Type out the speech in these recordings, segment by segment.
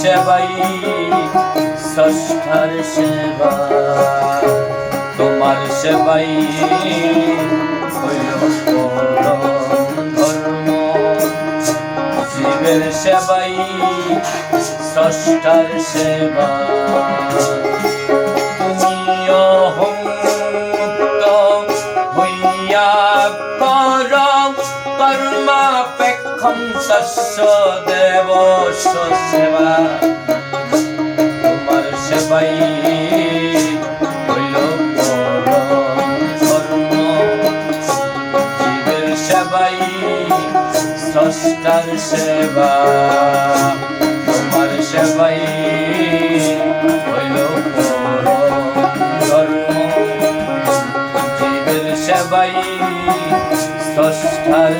সেবাই ষষ্ঠার সেবা। তোমার সেবাই জীবের সেবাই ষষ্ঠার সেবা। কর্মাপেক্ষম তস্য দেব সেবা তোমার সেবাই সেবাই স্রষ্টার সেবা। তোমার সেবাই হইল ধর্ম জীবের সেবাই স্রষ্টার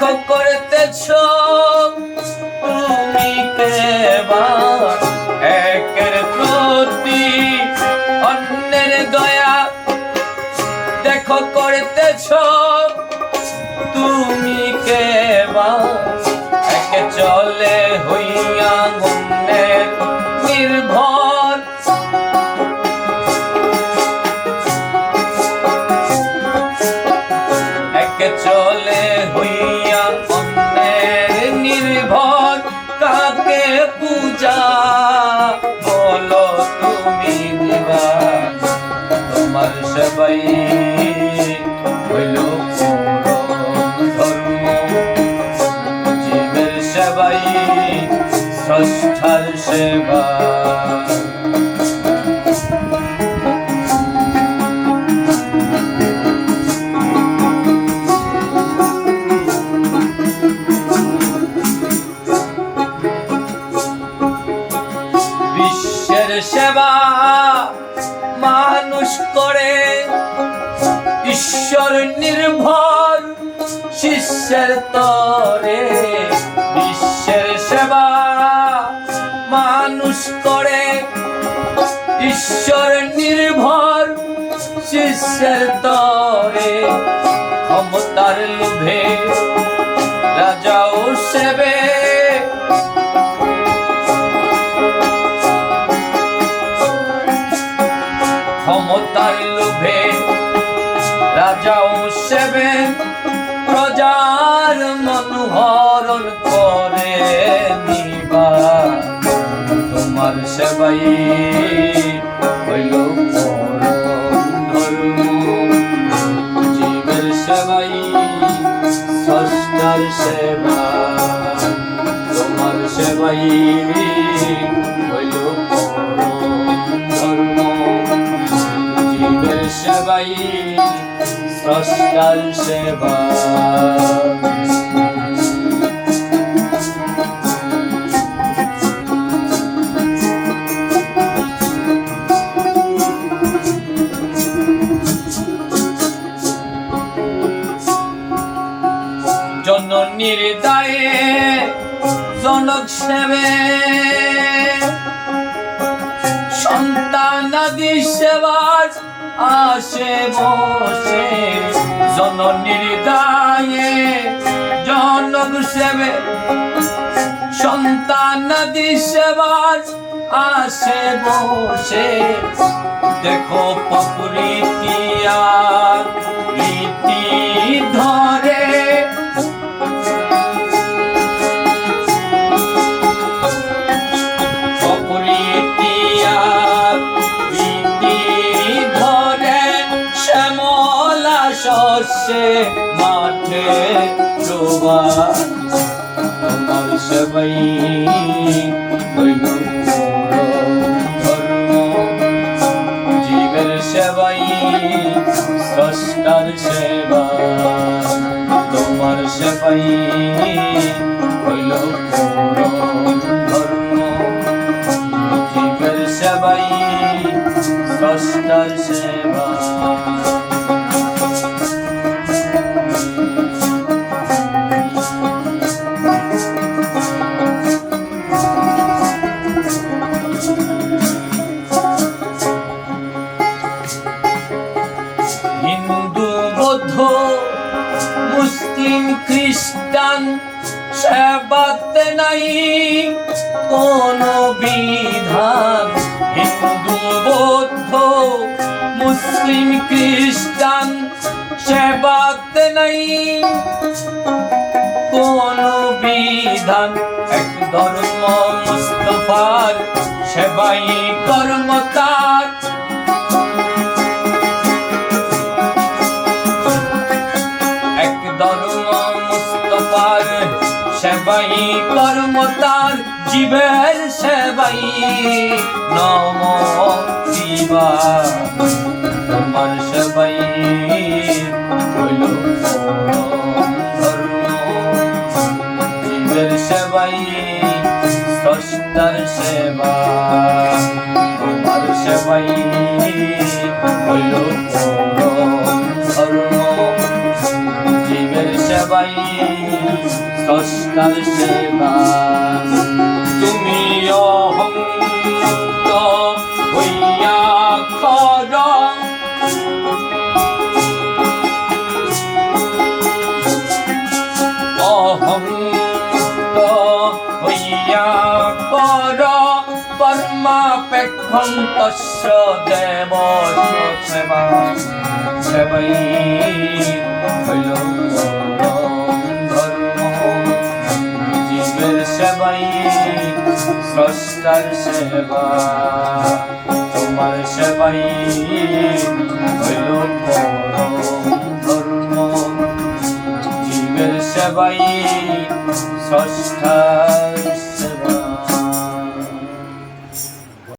দেখো করতেছ। ঈশ্বর নির্ভর শিষ্যের তরে, বিশ্বের সেবা মানুষ করে। ঈশ্বর নির্ভর শিষ্যের তরে, ক্ষমতার লোভে রাজাও সেবে। ক্ষমতার তোমার হইল জীবের সেবাই ষষ্ঠার সেবা তোমার সেবাই হইল ধর্ম জীবের সেবাই স্রষ্টার সেবা সেবে সন্তানাদি সেবার আসে, বসে। জননীর দায়ে জনক সেবে। সন্তানাদি সেবার আসে, বসে। দেখো পপুরিতিয়া রীতি ধরে। শস্যে মাঠে ডোবা তোমার সবাই জীবের সেবাই স্রষ্টার সেবা। তোমার সেবাই হইল মুসলিম খ্রিস্টান সেবাতে নাই। কোন বিধান হিন্দু, বৌদ্ধ, মুসলিম, খ্রিস্টান সেবাতে নাই। কোন বিধান এক ধর্ম মুস্তফার সেবাই কর্মকার। সেবাই কর্মতার জীবের সেবাই। নম শিবা সেবাই। জীবের সেবাই স্রষ্টার সেবা। সেবাই হইল স্রষ্টার সেবা। তুমি অহংত হইয়া কর। অহংত হইয়া কর। কর্মাপেক্ষম তস্য দেব সেবা। সেবাই হইল। স্রষ্টার সেবা তোমার সেবাই হইল পরম ধর্ম জীবের সেবাই স্রষ্টার